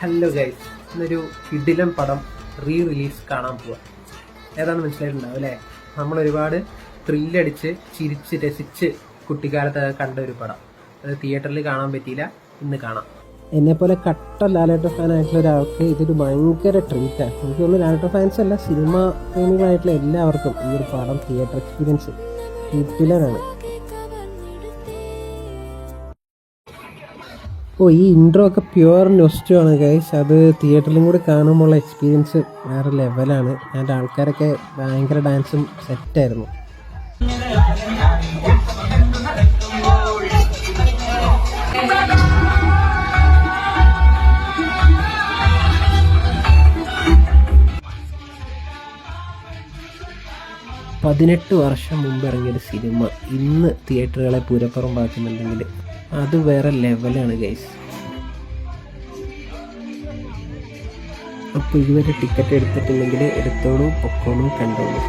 Hello guys ഇന്നൊരു കിടിലൻ പടം റീ റിലീസ് കാണാൻ പോവാ. ഏതാണ് മനസ്സിലായിട്ടുണ്ടാവും അല്ലേ? നമ്മൾ ഒരുപാട് ത്രില്ലടിച്ച് ചിരിച്ച് രസിച്ച് കുട്ടിക്കാലത്ത് കണ്ട ഒരു പടം. അത് തിയേറ്ററിൽ കാണാൻ പറ്റിയില്ല ഇന്ന് കാണാം. എന്നെ പോലെ കട്ട ലാലേട്ട ഫാൻ ആയിട്ടുള്ള ഒരാൾക്ക് ഇതൊരു ഭയങ്കര ട്രീറ്റാണ് എനിക്ക് തോന്നുന്നു ലാലേട്ട ഫാൻസ് അല്ല സിനിമ പ്രേമികളായിട്ടുള്ള എല്ലാവർക്കും ഈ ഒരു പടം തിയേറ്റർ എക്സ്പീരിയൻസ് കിടിലനാണ്. ഓ ഈ ഇൻട്രോ ഒക്കെ പ്യുവർ നൊസ്റ്റോ ആണ് ഗൈസ് അത് തിയേറ്ററിലും കൂടി കാണുമ്പോഴുള്ള എക്സ്പീരിയൻസ് വേറെ ലെവലാണ് അതിന്റെ ആൾക്കാരൊക്കെ ഭയങ്കര ഡാൻസും സെറ്റായിരുന്നു പതിനെട്ട് വർഷം മുമ്പ് ഇറങ്ങിയൊരു സിനിമ ഇന്ന് തിയേറ്ററുകളെ പൂരപ്പുറമ്പാക്കുന്നുണ്ടെങ്കിൽ അത് വേറെ ലെവലാണ് ഗൈസ് അപ്പോൾ ഇതുവരെ ടിക്കറ്റ് എടുത്തിട്ടുണ്ടെങ്കിൽ എടുത്തോളൂ പൊക്കോളൂ കണ്ടോളൂ.